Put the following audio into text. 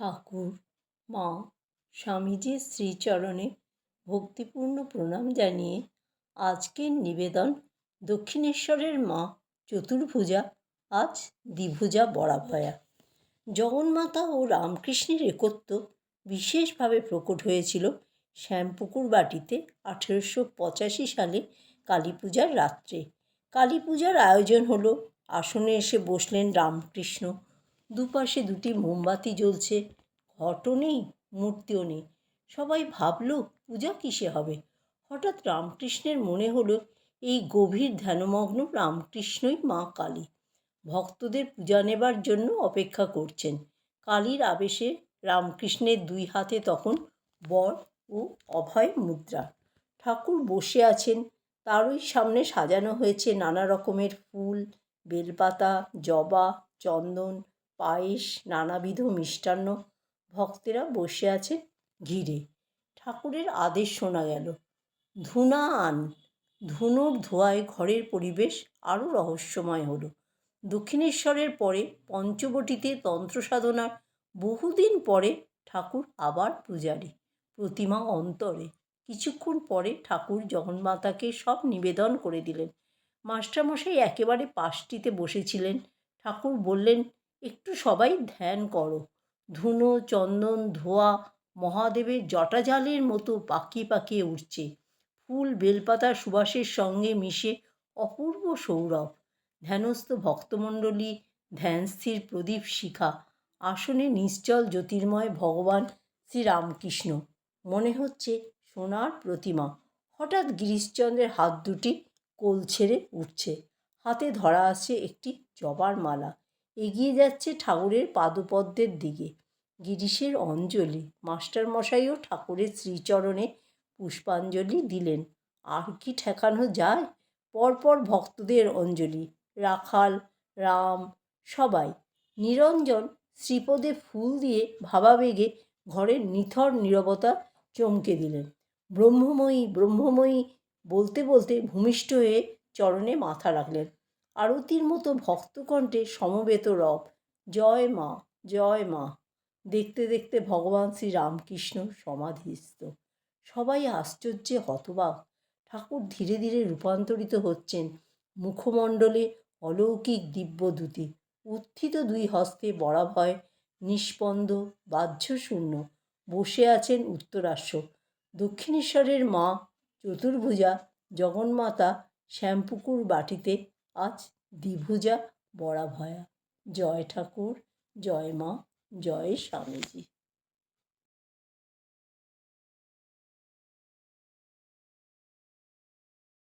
ঠাকুর, মা, স্বামীজির শ্রীচরণে ভক্তিপূর্ণ প্রণাম জানিয়ে আজকের নিবেদন দক্ষিণেশ্বরের মা চতুর্ভুজা, আজ দ্বিভুজা বরাভয়া। জগন্মাতা ও রামকৃষ্ণের একত্ব বিশেষভাবে প্রকট হয়েছিল শ্যামপুকুর বাটিতে আঠেরোশো পঁচাশি সালে কালী পূজার রাত্রে। কালী পূজার আয়োজন হলো, আসনে এসে বসলেন রামকৃষ্ণ দুপাশে দুটি মোমবাতি জ্বলছে। ঘটও নেই, মূর্তিও নেই। সবাই ভাবল, পূজা কিসে হবে? হঠাৎ রামকৃষ্ণের মনে হলো, এই গভীর ধ্যানমগ্ন রামকৃষ্ণই মা কালী। ভক্তদের পূজা নেবার জন্য অপেক্ষা করছেন। কালীর আবেশে রামকৃষ্ণের দুই হাতে তখন বর ও অভয় মুদ্রা। ঠাকুর বসে আছেন, তারই সামনে সাজানো হয়েছে নানা রকমের ফুল, বেলপাতা, জবা, চন্দন পায়েস নানাবিধ মিষ্টান্ন ভক্তেরা বসে আছে ঘিরে। ঠাকুরের আদেশ শোনা গেল। ধুনা আন ধুনোর ধোঁয়ায় ঘরের পরিবেশ আরও রহস্যময় হলো। দক্ষিণেশ্বরের পরে পঞ্চবটিতে তন্ত্র সাধনার বহুদিন পরে ঠাকুর আবার পূজারি, প্রতিমা অন্তরে। কিছুক্ষণ পরে ঠাকুর জগন্মাতাকে সব নিবেদন করে দিলেন। মাস্টারমশাই একেবারে পাশটিতে বসেছিলেন। ঠাকুর বললেন একটু সবাই ধ্যান করো। ধুনো, চন্দন, ধোয়া, মহাদেবের জটাজালের মতো পাকিয়ে পাকিয়ে উঠছে ফুল বেলপাতার সুবাসের সঙ্গে মিশে অপূর্ব সৌরভ। ধ্যানস্থ ভক্তমণ্ডলী, ধ্যানস্থির প্রদীপ শিখা। আসনে নিশ্চল জ্যোতির্ময় ভগবান শ্রীরামকৃষ্ণ। মনে হচ্ছে সোনার প্রতিমা। হঠাৎ গিরিশচন্দ্রের হাত দুটি কোল ছেড়ে উঠছে। হাতে ধরা আছে একটি জবার মালা। এগিয়ে যাচ্ছে ঠাকুরের পাদপদ্মের দিকে। গিরিশের অঞ্জলি, মাস্টারমশাইও ঠাকুরের শ্রীচরণে পুষ্পাঞ্জলি দিলেন। আর কি ঠেকানো যায়? পরপর ভক্তদের অঞ্জলি, রাখাল, রাম, সবাই। নিরঞ্জন শ্রীপদে ফুল দিয়ে ভাবাবেগে ঘরের নিথর নীরবতা চমকে দিলেন। ব্রহ্মময়ী ব্রহ্মময়ী বলতে বলতে ভূমিষ্ঠ হয়ে চরণে মাথা রাখলেন। আরতির মতো ভক্তকণ্ঠে সমবেত রব, জয় মা জয় মা। দেখতে দেখতে ভগবান শ্রী রামকৃষ্ণ সমাধিস্থ। সবাই আশ্চর্যে হতবাক। ঠাকুর ধীরে ধীরে রূপান্তরিত হচ্ছেন মুখমণ্ডলে অলৌকিক দিব্যদূতি। উত্থিত দুই হস্তে বরাভয়, নিষ্পন্দ, বাহ্যশূন্য বসে আছেন উত্তরাশ্ব। দক্ষিণেশ্বরের মা, চতুর্ভুজা, জগন্মাতা, শ্যামপুকুর বাটিতে আজ দ্বিভুজা বড়া ভয়া জয় ঠাকুর জয় মা জয় স্বামীজি।